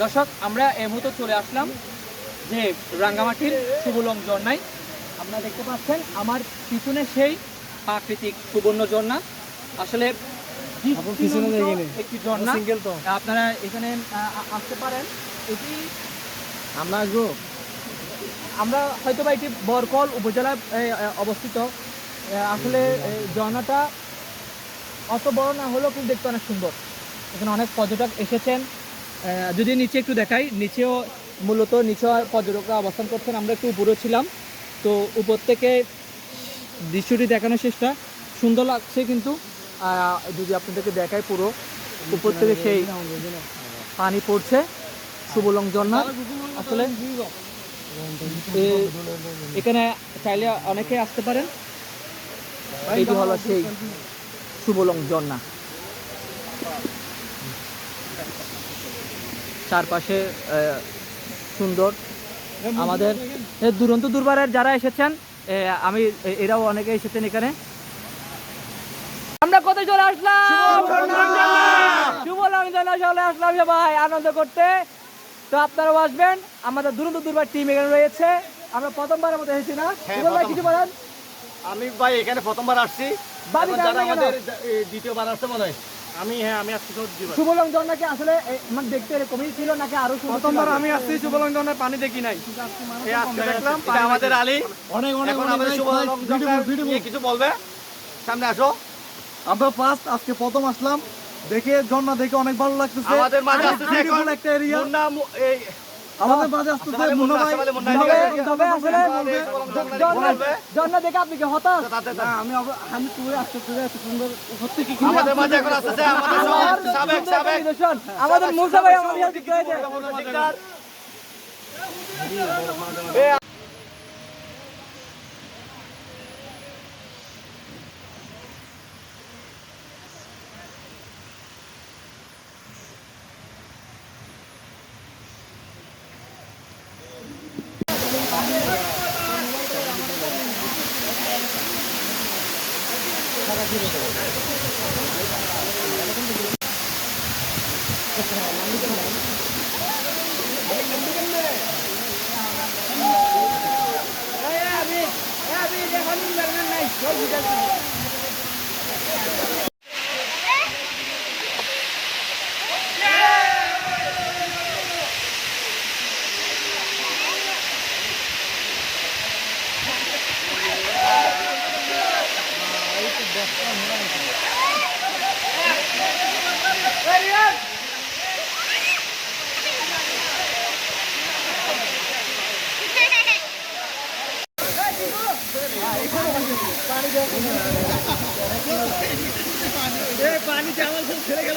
দর্শক, আমরা এই মুহূর্তে চলে আসলাম যে রাঙ্গামাটির সুবলং ঝর্ণায় আপনারা দেখতে পাচ্ছেন, আমার পিছনে সেই প্রাকৃতিক সুবর্ণ ঝর্ণা আসলে। একটি ঝর্ণা আপনারা এখানে আ- আ- আসতে পারেন। এটি আমরা আসব? আমরা হয়তো বা এটি বরকল উপজেলায় অবস্থিত। আসলে ঝর্ণাটা অত বড় না হলেও কিন্তু দেখতে অনেক সুন্দর। এখানে অনেক পর্যটক এসেছেন। যদি নিচে একটু দেখাই নিচেও মূলত নিচে পর্যটকরা অবস্থান করছেন। আমরা একটু উপরে ছিলাম। তো উপর থেকে দৃশ্যটি দেখানোর চেষ্টা। সুন্দর লাগছে কিন্তু। যদি আপনাদেরকে দেখাই পুরো, উপর থেকে সেই পানি পড়ছে সুবলং ঝর্ণা। আসলে এখানে চাইলে অনেকে আসতে পারেন। এইটি হলো সেই সুবলং ঝর্ণা। চারপাশে সুন্দর। আমাদের দুরন্ত দুর্বারের যারা এসেছেন আমি এরাও অনেকে এসেছেন এখানে। কত চলে আসলাম। সুবলং ঝর্ণা চলে আসলাম সবাই আনন্দ করতে। তো আপনারাও আসবেন। আমাদের দুরন্ত দুর্বার টিম এখানে রয়েছে। আমরা প্রথমবারের মতো এসেছি না? হ্যাঁ, ভাই কিছু বলেন? আমি ভাই এখানে প্রথমবার আসছি। দ্বিতীয়বার মনে হয়। আমি হ্যাঁ আমি আসছি আসলে মানে দেখতে এরকমই ছিল নাকি আরও প্রথমবার আমি আসছি সুবলং পানি দেখি নাই? এই আজকে দেখলাম আমাদের আলী। অনেক আমাদের শুভ কিছু বলবে? সামনে আসো। আমরা ফার্স্ট আজকে প্রথম আসলাম দেখে ঝর্ণা দেখে অনেক ভালো লাগতেছে আমাদের মাঝে আসতেছে এখন একটা এরিয়া মুন্না এই আমাদের মাঝে আসতেছে মুন্না মুন্না, ভাই তবে আসলে বলবে, বলবে, ঝর্ণা দেখে আপনি কি হতাশ না, আমি আমি টুরে আসতে এত সুন্দর সত্যি কি আমাদের মাঝে এখন আসতেছে আমাদের সাবেক সাবেক আমাদের মুসা ভাই আমাদের। টাকা ফিরে দেবো পানি চাওয়াল ছেড়ে গেল।